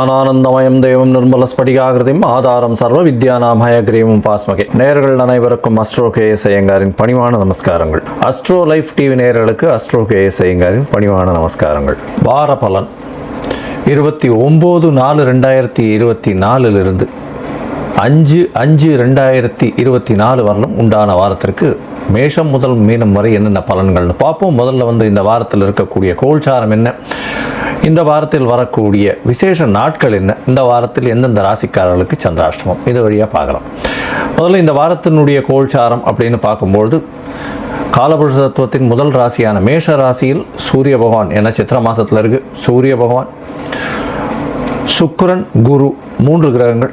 ஞானானந்தமயம் தெய்வம் நிர்மல ஸ்படிகாகிருதியும் ஆதாரம் சர்வ வித்யானாம் ஹயக்ரீவம் பாஸ்மகே. நேர்கள் அனைவருக்கும் அஸ்ட்ரோ கே எஸ் ஐயங்காரின் பணிவான நமஸ்காரங்கள். அஸ்ட்ரோ லைஃப் டிவி நேர்களுக்கு அஸ்ட்ரோ கே எஸ் ஐயங்காரின் பணிவான நமஸ்காரங்கள். வார பலன். இருபத்தி ஒம்பது நாலு ரெண்டாயிரத்தி இருபத்தி நாலுலிருந்து அஞ்சு அஞ்சு ரெண்டாயிரத்தி இருபத்தி நாலு வரலும் உண்டான வாரத்திற்கு மேஷம் முதல் மீனம் வரை என்னென்ன பலன்கள்னு பார்ப்போம். முதல்ல வந்து இந்த வாரத்தில் இருக்கக்கூடிய கோல்சாரம் என்ன? இந்த வாரத்தில் வரக்கூடிய விசேஷ நாட்கள் என்ன? இந்த வாரத்தில் எந்தெந்த ராசிக்காரர்களுக்கு சந்திராஷ்டமம்? இது வழியாக பார்க்கலாம். முதல்ல இந்த வாரத்தினுடைய கோல்சாரம் அப்படின்னு பார்க்கும்பொழுது காலபுருஷ தத்துவத்தின் முதல் ராசியான மேஷ ராசியில் சூரிய பகவான் என சித்திர மாதத்தில் இருக்கு சூரிய பகவான் சுக்கரன் குரு மூன்று கிரகங்கள்.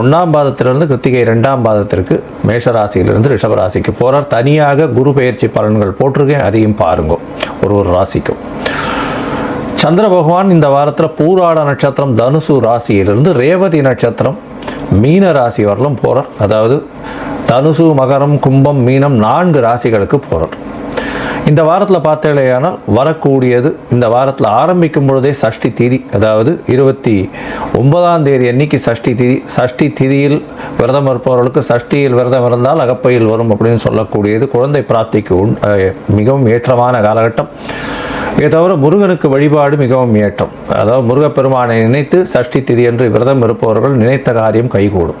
ஒன்றாம் பாதத்திலிருந்து கிருத்திகை ரெண்டாம் பாதத்திற்கு மேஷராசியிலிருந்து ரிஷபராசிக்கு போகிறார் தனியாக குரு பயிற்சி பலன்கள் போட்டிருக்கேன். அதையும் பாருங்க. ஒரு ஒரு ராசிக்கும். சந்திர பகவான் இந்த வாரத்தில் பூராட நட்சத்திரம் தனுசு ராசியிலிருந்து ரேவதி நட்சத்திரம் மீன ராசி வரலும் போகிறார் அதாவது தனுசு மகரம் கும்பம் மீனம் நான்கு ராசிகளுக்கு போகிறார் இந்த வாரத்தில் பார்த்தேலையானால் வரக்கூடியது இந்த வாரத்தில் ஆரம்பிக்கும் பொழுதே சஷ்டி திதி. அதாவது இருபத்தி ஒன்பதாம் தேதி அன்னைக்கு சஷ்டி திதி. சஷ்டி திதியில் விரதம் இருப்பவர்களுக்கு சஷ்டியில் விரதம் இருந்தால் அகப்பையில் வரும் அப்படின்னு சொல்லக்கூடியது குழந்தை பிராப்திக்கு உண் மிகவும் ஏற்றமான காலகட்டம். இதை தவிர முருகனுக்கு வழிபாடு மிகவும் ஏற்றம். அதாவது முருகப்பெருமானை நினைத்து சஷ்டி திதி என்று விரதம் இருப்பவர்கள் நினைத்த காரியம் கைகூடும்.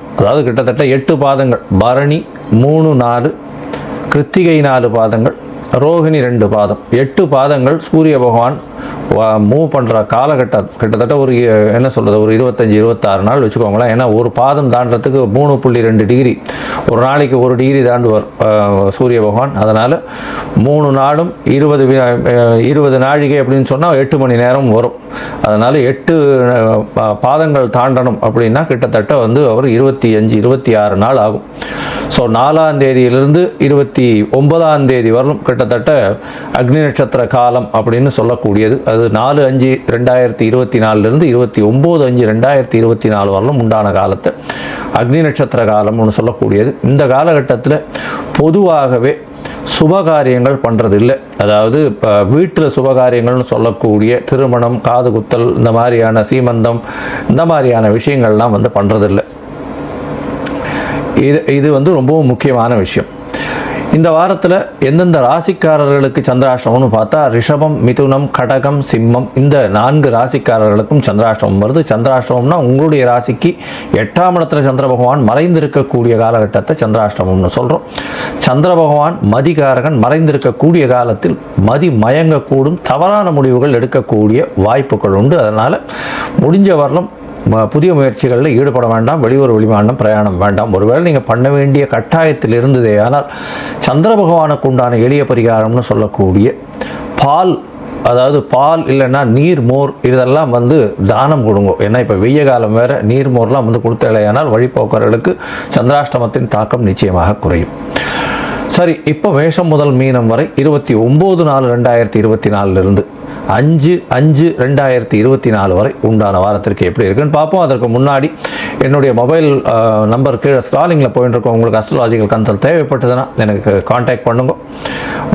அதாவது கிட்டத்தட்ட எட்டு பாதங்கள். பரணி மூணு நாலு. கிருத்திகை நாலு பாதங்கள். ரோகிணி ரெண்டு பாதம். எட்டு பாதங்கள் சூரிய பகவான் மூவ் பண்ணுற காலகட்டம் கிட்டத்தட்ட ஒரு என்ன சொல்கிறது ஒரு இருபத்தஞ்சி இருபத்தாறு நாள் வச்சுக்கோங்களேன். ஏன்னா ஒரு பாதம் தாண்டத்துக்கு மூணு புள்ளி ரெண்டு டிகிரி. ஒரு நாளைக்கு ஒரு டிகிரி தாண்டுவார் சூரிய பகவான். அதனால் மூணு நாளும் இருபது இருபது நாழிகை அப்படின்னு சொன்னால் எட்டு மணி நேரம் வரும். அதனால் எட்டு பாதங்கள் தாண்டணும் அப்படின்னா கிட்டத்தட்ட வந்து அவர் இருபத்தி அஞ்சு இருபத்தி ஆறு நாள் ஆகும். ஸோ நாலாம் தேதியிலிருந்து இருபத்தி ஒன்பதாம் தேதி வரலும் கிட்டத்தட்ட அக்னி நட்சத்திர காலம் அப்படின்னு சொல்லக்கூடியது. அது நாலு அஞ்சு ரெண்டாயிரத்தி இருபத்தி நாலுலேருந்து இருபத்தி ஒம்பது அஞ்சு ரெண்டாயிரத்தி இருபத்தி நாலு வரலும் உண்டான காலத்தை அக்னி நட்சத்திர காலம்னு சொல்லக்கூடியது. இந்த காலகட்டத்தில் பொதுவாகவே சுபகாரியங்கள் பண்ணுறது இல்லை அதாவது இப்போ வீட்டில் சுபகாரியங்கள்னு சொல்லக்கூடிய திருமணம் காது குத்தல் இந்த மாதிரியான சீமந்தம் இந்த மாதிரியான விஷயங்கள்லாம் வந்து பண்ணுறதில்லை இது இது வந்து ரொம்பவும் முக்கியமான விஷயம். இந்த வாரத்தில் எந்தெந்த ராசிக்காரர்களுக்கு சந்திராஷ்டமம்னு பார்த்தா ரிஷபம் மிதுனம் கடகம் சிம்மம் இந்த நான்கு ராசிக்காரர்களுக்கும் சந்திராஷ்டமம் வருது. சந்திராஷ்டமம்னா உங்களுடைய ராசிக்கு எட்டாம் இடத்துல சந்திர பகவான் மறைந்திருக்கக்கூடிய காலகட்டத்தை சந்திராஷ்டமம்னு சொல்கிறோம் சந்திர பகவான் மதிகாரகன் மறைந்திருக்கக்கூடிய காலத்தில் மதி மயங்கக்கூடும் தவறான முடிவுகள் எடுக்கக்கூடிய வாய்ப்புகள் உண்டு. அதனால் முடிஞ்ச வரலும் புதிய முயற்சிகளில் ஈடுபட வேண்டாம் வெளியூர் வெளிமாநிலம் பிரயாணம் வேண்டாம். ஒருவேளை நீங்கள் பண்ண வேண்டிய கட்டாயத்தில் இருந்ததே ஆனால் சந்திர பகவானுக்கு உண்டான எளிய பரிகாரம்னு சொல்லக்கூடிய பால் அதாவது பால் இல்லைன்னா நீர் மோர் இதெல்லாம் வந்து தானம் கொடுங்க. ஏன்னா இப்போ வெய்ய காலம் வேறு நீர் மோர்லாம் வந்து கொடுத்தலையானால் வழிபோக்கர்களுக்கு சந்திராஷ்டமத்தின் தாக்கம் நிச்சயமாக குறையும். சரி இப்போ மேஷம் முதல் மீனம் வரை இருபத்தி ஒம்பது நாலு ரெண்டாயிரத்தி இருபத்தி நாலுலேருந்து அஞ்சு அஞ்சு ரெண்டாயிரத்தி இருபத்தி நாலு வரை உண்டான வாரத்திற்கு எப்படி இருக்குன்னு பார்ப்போம். அதற்கு முன்னாடி என்னுடைய மொபைல் நம்பர் கீழே ஸ்டாலிங்கில் போயிட்டு இருக்கோம். உங்களுக்கு அஸ்ட்ராலஜிக்கல் கன்சல்ட் தேவைப்பட்டதுன்னா எனக்கு காண்டாக்ட் பண்ணுங்க.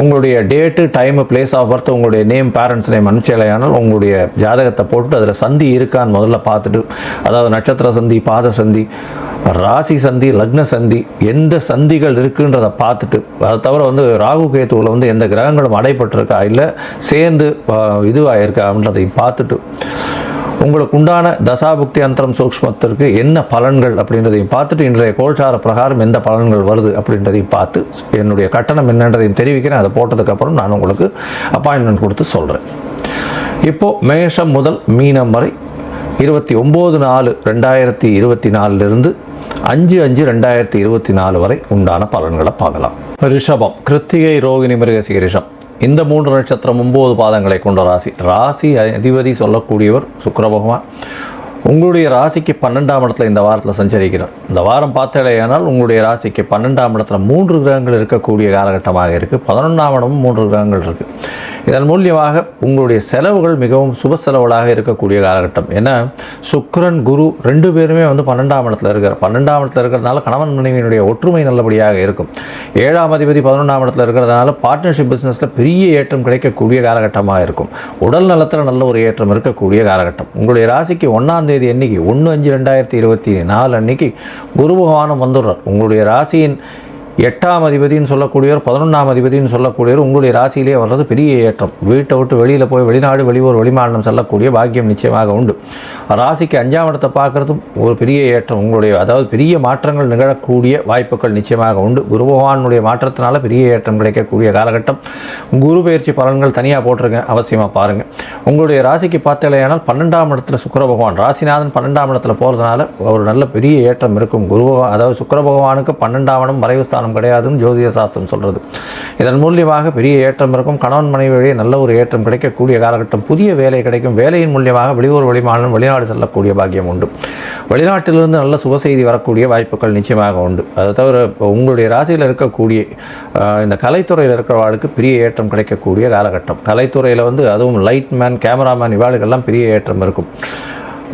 உங்களுடைய date time place of birth உங்களுடைய நேம் பேரண்ட்ஸ் நேம் அனுப்பிச்சலையானால் உங்களுடைய ஜாதகத்தை போட்டுட்டு அதில் சந்தி இருக்கான்னு முதல்ல பார்த்துட்டு அதாவது நட்சத்திர சந்தி பாத சந்தி ராசி சந்தி லக்ன சந்தி எந்த சந்திகள் இருக்குன்றதை பார்த்துட்டு அதை தவிர வந்து ராகு கேத்துவில் வந்து எந்த கிரகங்களும் அடைப்பட்டிருக்கா இல்லை சேர்ந்து இதுவாகிருக்கா அப்படின்றதையும் பார்த்துட்டு உங்களுக்கு உண்டான தசாபுக்தி அந்தரம் சூக்ஷ்மத்திற்கு என்ன பலன்கள் அப்படின்றதையும் பார்த்துட்டு இன்றைய கோல்சார பிரகாரம் எந்த பலன்கள் வருது அப்படின்றதையும் பார்த்து என்னுடைய கட்டணம் என்னன்றதையும் தெரிவிக்கிறேன். அதை போட்டதுக்கப்புறம் நான் உங்களுக்கு அப்பாயின்மெண்ட் கொடுத்து சொல்கிறேன் இப்போது மேஷம் முதல் மீனம் வரை இருபத்தி ஒம்பது நாலு ரெண்டாயிரத்தி இருபத்தி நாலுலேருந்து அஞ்சு அஞ்சு ரெண்டாயிரத்தி இருபத்தி நாலு வரை உண்டான பலன்களை பார்க்கலாம். ரிஷபம் கிருத்திகை ரோகிணி மிருகசீரிஷம் இந்த மூன்று நட்சத்திரம் ஒம்பது பாதங்களை கொண்ட ராசி. ராசி அதிபதி சொல்லக்கூடியவர் சுக்கர பகவான். உங்களுடைய ராசிக்கு பன்னெண்டாம் இடத்துல இந்த வாரத்தில் சஞ்சரிக்கிறோம். இந்த வாரம் பார்த்தேனால் உங்களுடைய ராசிக்கு பன்னெண்டாம் இடத்துல மூன்று கிரகங்கள் இருக்கக்கூடிய காலகட்டமாக இருக்குது பதினொன்றாம் இடமும் மூன்று கிரகங்கள் இருக்குது இதன் மூலியமாக உங்களுடைய செலவுகள் மிகவும் சுப செலவுகளாக இருக்கக்கூடிய காலகட்டம். ஏன்னா சுக்ரன் குரு ரெண்டு பேருமே வந்து பன்னெண்டாம் இடத்துல இருக்கிற பன்னெண்டாம் இடத்துல இருக்கிறதுனால கணவன் மனைவியினுடைய ஒற்றுமை நல்லபடியாக இருக்கும். ஏழாம் அதிபதி பதினொன்றாம் இடத்துல இருக்கிறதுனால பார்ட்னர்ஷிப் பிஸ்னஸில் பெரிய ஏற்றம் கிடைக்கக்கூடிய காலகட்டமாக இருக்கும். உடல் நலத்தில் நல்ல ஒரு ஏற்றம் இருக்கக்கூடிய காலகட்டம். உங்களுடைய ராசிக்கு ஒன்றாம் தேதி அன்னைக்கு ஒன்று அஞ்சு ரெண்டாயிரத்தி இருபத்தி நாலு அன்னைக்கு குரு பகவானும் வந்துடுறார். உங்களுடைய ராசியின் எட்டாம் அதிபதினு சொல்லக்கூடியவர் பதினொன்றாம் அதிபதினு சொல்லக்கூடியவர் உங்களுடைய ராசியிலேயே வர்றது பெரிய ஏற்றம். வீட்டை விட்டு வெளியில் போய் வெளிநாடு வெளியூர் வெளிமாநிலம் செல்லக்கூடிய பாக்கியம் நிச்சயமாக உண்டு. ராசிக்கு அஞ்சாம் இடத்தை பார்க்குறதும் ஒரு பெரிய ஏற்றம். உங்களுடைய அதாவது பெரிய மாற்றங்கள் நிகழக்கூடிய வாய்ப்புகள் நிச்சயமாக உண்டு. குரு பகவானுடைய மாற்றத்தினால பெரிய ஏற்றம் கிடைக்கக்கூடிய காலகட்டம். குரு பயிற்சி பலன்கள் தனியாக போட்டிருக்கேன் அவசியமாக பாருங்கள் உங்களுடைய ராசிக்கு பார்த்தலையானால் பன்னெண்டாம் இடத்துல சுக்கர பகவான் ராசிநாதன் பன்னெண்டாம் இடத்துல போகிறதுனால ஒரு நல்ல பெரிய ஏற்றம் இருக்கும். குரு அதாவது சுக்கர பகவானுக்கு பன்னெண்டாம் இடம் மறைவு ஸ்தானம் காரணம் கிடையாதுன்னு ஜோதிய சாஸ்திரம் சொல்கிறது இதன் மூலியமாக பெரிய ஏற்றம் இருக்கும். கணவன் மனைவியே நல்ல ஒரு ஏற்றம் கிடைக்கக்கூடிய காலகட்டம் புதிய வேலை கிடைக்கும். வேலையின் மூலியமாக வெளியூர் வெளிமாநிலம் வெளிநாடு செல்லக்கூடிய பாக்கியம் உண்டு. வெளிநாட்டிலிருந்து நல்ல சுப செய்தி வரக்கூடிய வாய்ப்புகள் நிச்சயமாக உண்டு. அதை தவிர உங்களுடைய ராசியில் இருக்கக்கூடிய இந்த கலைத்துறையில் இருக்கிறவர்களுக்கு பெரிய ஏற்றம் கிடைக்கக்கூடிய காலகட்டம். கலைத்துறையில் வந்து அதுவும் லைட் மேன் கேமராமேன் இவாளுக்கெல்லாம் பெரிய ஏற்றம் இருக்கும்.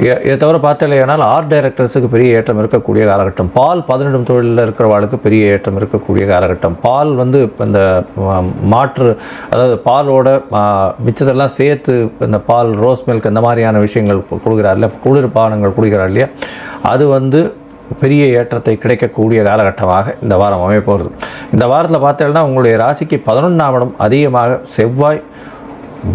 இதை தவிர பார்த்தலையானால் ஆர்ட் டைரக்டர்ஸுக்கு பெரிய ஏற்றம் இருக்கக்கூடிய காலகட்டம். பால் பதினெடும் தொழிலில் இருக்கிறவாளுக்கு பெரிய ஏற்றம் இருக்கக்கூடிய காலகட்டம். பால் வந்து இப்போ இந்த மாற்று அதாவது பாலோட மிச்சத்தெல்லாம் சேர்த்து இந்த பால் ரோஸ் மில்க் இந்த மாதிரியான விஷயங்கள் கொடுக்குறார் இல்லையா? குளிர்பானங்கள் குடிக்கிறார் இல்லையா? அது வந்து பெரிய ஏற்றத்தை கிடைக்கக்கூடிய காலகட்டமாக இந்த வாரம் அமைப்போகிறது இந்த வாரத்தில் பார்த்தீங்கன்னா உங்களுடைய ராசிக்கு பதினொன்றாம் இடம் அதிகமாக செவ்வாய்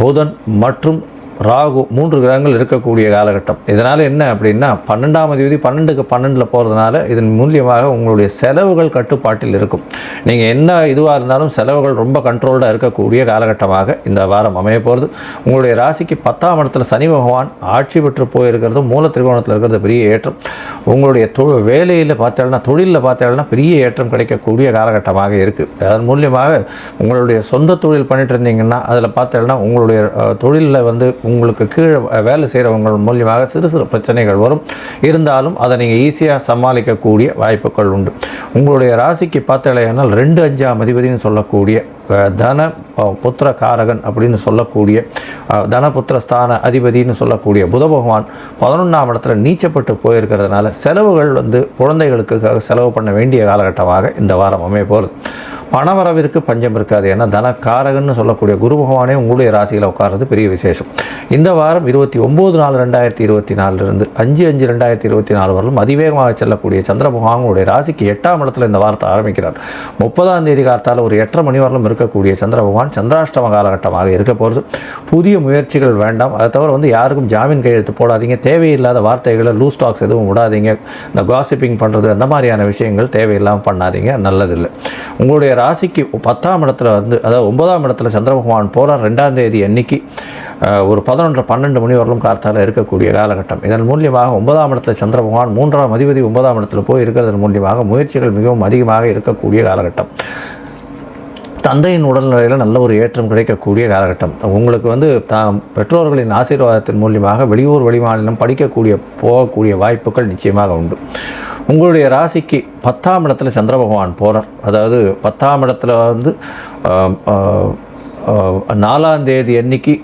புதன் மற்றும் ராகு மூன்று கிரகங்கள் இருக்கக்கூடிய காலகட்டம். இதனால் என்ன அப்படின்னா பன்னெண்டாம் தேதி பன்னெண்டுக்கு பன்னெண்டில் போகிறதுனால இதன் மூலியமாக உங்களுடைய செலவுகள் கட்டுப்பாட்டில் இருக்கும். நீங்கள் என்ன இதுவாக இருந்தாலும் செலவுகள் ரொம்ப கண்ட்ரோல்டாக இருக்கக்கூடிய காலகட்டமாக இந்த வாரம் அமைய போகிறது உங்களுடைய ராசிக்கு பத்தாம் இடத்துல சனி பகவான் ஆட்சி பெற்று போயிருக்கிறது மூல திரிகோணத்தில் இருக்கிறது பெரிய ஏற்றம். உங்களுடைய தொ வேலையில் பார்த்தோம்னா தொழிலில் பார்த்தேன்னா பெரிய ஏற்றம் கிடைக்கக்கூடிய காலகட்டமாக இருக்குது அதன் மூலியமாக உங்களுடைய சொந்த தொழில் பண்ணிட்டு இருந்தீங்கன்னா அதில் பார்த்தோம்னா உங்களுடைய தொழிலில் வந்து உங்களுக்கு கீழே வேலை செய்கிறவங்க மூலியமாக சிறு சிறு பிரச்சனைகள் வரும். இருந்தாலும் அதை நீங்கள் ஈஸியாக சமாளிக்கக்கூடிய வாய்ப்புகள் உண்டு. உங்களுடைய ராசிக்கு பார்த்தலையானால் ரெண்டு அஞ்சாம் அதிபதினு சொல்லக்கூடிய தன புத்திர காரகன் அப்படின்னு சொல்லக்கூடிய தனபுத்திர ஸ்தான அதிபதினு சொல்லக்கூடிய புத பகவான் பதினொன்றாம் இடத்துல நீச்சப்பட்டு போயிருக்கிறதுனால செலவுகள் வந்து குழந்தைகளுக்கு செலவு பண்ண வேண்டிய காலகட்டமாக இந்த வாரம் அமைய போகிறது பணவரவிற்கு பஞ்சம் இருக்காது. ஏன்னா தனக்காரகன்னு சொல்லக்கூடிய குரு பகவானே உங்களுடைய ராசியில் உட்கார்றது பெரிய விசேஷம். இந்த வாரம் இருபத்தி ஒம்பது நாலு ரெண்டாயிரத்தி இருபத்தி நாலுலேருந்து அஞ்சு அஞ்சு ரெண்டாயிரத்தி இருபத்தி நாலு வரலும் அதிவேகமாக செல்லக்கூடிய சந்திர பகவானுடைய ராசிக்கு எட்டாம் இடத்துல இந்த வாரத்தை ஆரம்பிக்கிறார். முப்பதாம் தேதி காலத்தால் ஒரு எட்டரை மணி வரலும் இருக்கக்கூடிய சந்திர பகவான் சந்திராஷ்டம காலகட்டமாக இருக்க போகிறது புதிய முயற்சிகள் வேண்டாம். அதை தவிர வந்து யாருக்கும் ஜாமீன் கையெழுத்து போடாதீங்க. தேவையில்லாத வார்த்தைகளை லூஸ் ஸ்டாக்ஸ் எதுவும் விடாதீங்க. இந்த காசிப்பிங் பண்ணுறது அந்த மாதிரியான விஷயங்கள் தேவையில்லாமல் பண்ணாதீங்க. நல்லதில்லை. உங்களுடைய ராசிக்கு பத்தாம் இடத்துல வந்து அதாவது ஒன்பதாம் இடத்துல சந்திர பகவான் போகிறார் ரெண்டாம் தேதி அன்னைக்கு ஒரு பதினொன்று பன்னெண்டு மணி வரலும் கார்த்தால் இருக்கக்கூடிய காலகட்டம். இதன் மூலியமாக ஒன்பதாம் இடத்துல சந்திர பகவான் மூன்றாம் அதிபதி ஒன்பதாம் இடத்துல போய் இருக்கிறதன் மூலியமாக முயற்சிகள் மிகவும் அதிகமாக இருக்கக்கூடிய காலகட்டம். தந்தையின் உடல்நிலையில் நல்ல ஒரு ஏற்றம் கிடைக்கக்கூடிய காலகட்டம். உங்களுக்கு வந்து தாம் பெற்றோர்களின் ஆசீர்வாதத்தின் மூலியமாக வெளியூர் வெளிமாநிலம் படிக்கக்கூடிய போகக்கூடிய வாய்ப்புகள் நிச்சயமாக உண்டு. உங்களுடைய ராசிக்கு பத்தாம் இடத்துல சந்திர பகவான் போகிறார் அதாவது பத்தாம் இடத்துல வந்து நாலாம் தேதி அன்னைக்கு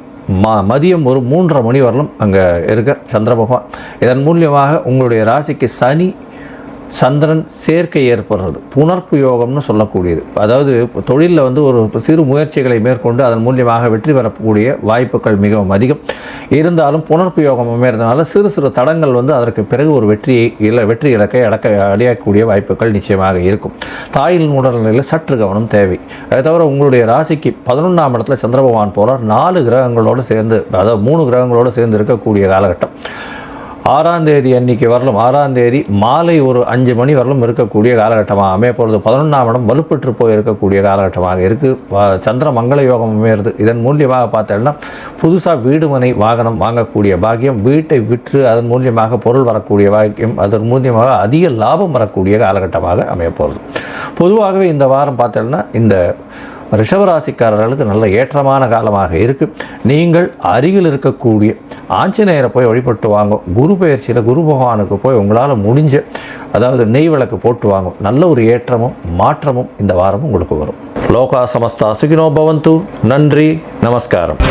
ம மதியம் ஒரு மூன்றரை மணி வரலும் அங்கே இருக்க சந்திர பகவான். இதன் மூலியமாக உங்களுடைய ராசிக்கு சனி சந்திரன் சேர்க்கை ஏற்படுறது புனர்ப்பு யோகம்னு சொல்லக்கூடியது. அதாவது தொழிலில் வந்து ஒரு சிறு முயற்சிகளை மேற்கொண்டு அதன் மூலியமாக வெற்றி பெறக்கூடிய வாய்ப்புகள் மிகவும் அதிகம். இருந்தாலும் புனர்ப்பு யோகம் அமைகிறதுனால சிறு சிறு தடங்கள் வந்து அதற்கு பிறகு ஒரு வெற்றியை இல்லை வெற்றி இலக்கை அடக்க அடையக்கூடிய வாய்ப்புகள் நிச்சயமாக இருக்கும். தாயின் உடல்நிலையில் சற்று கவனம் தேவை. அதை தவிர உங்களுடைய ராசிக்கு பதினொன்றாம் இடத்துல சந்திர பகவான் போகிறார் நாலு கிரகங்களோடு சேர்ந்து அதாவது மூணு கிரகங்களோடு சேர்ந்து இருக்கக்கூடிய காலகட்டம். ஆறாம் தேதி அன்னைக்கு வரலும் ஆறாம் தேதி மாலை ஒரு அஞ்சு மணி வரலும் இருக்கக்கூடிய காலகட்டமாக அமைய போகிறது பதினொன்றாம் இடம் வலுப்பெற்று போய் இருக்கக்கூடிய காலகட்டமாக இருக்குது சந்திர மங்கள யோகம் அமையிறது. இதன் மூலியமாக பார்த்தோம்னா புதுசாக வீடு மனை வாகனம் வாங்கக்கூடிய பாக்கியம் வீட்டை விற்று அதன் மூலியமாக பொருள் வரக்கூடிய பாக்கியம் அதன் மூலியமாக அதிக லாபம் வரக்கூடிய காலகட்டமாக அமைய போகிறது பொதுவாகவே இந்த வாரம் பார்த்தோம்னா இந்த ரிஷபராசிக்காரர்களுக்கு நல்ல ஏற்றமான காலமாக இருக்குது நீங்கள் அருகில் இருக்கக்கூடிய ஆஞ்சநேயரை போய் வழிபட்டு வாங்க. குரு பயிற்சியில் குரு பகவானுக்கு போய் உங்களால் முடிஞ்ச அதாவது நெய் விளக்கு போட்டு வாங்க. நல்ல ஒரு ஏற்றமும் மாற்றமும் இந்த வாரம் உங்களுக்கு வரும். லோகா சமஸ்தா சுகினோ பவந்து. நன்றி நமஸ்காரம்.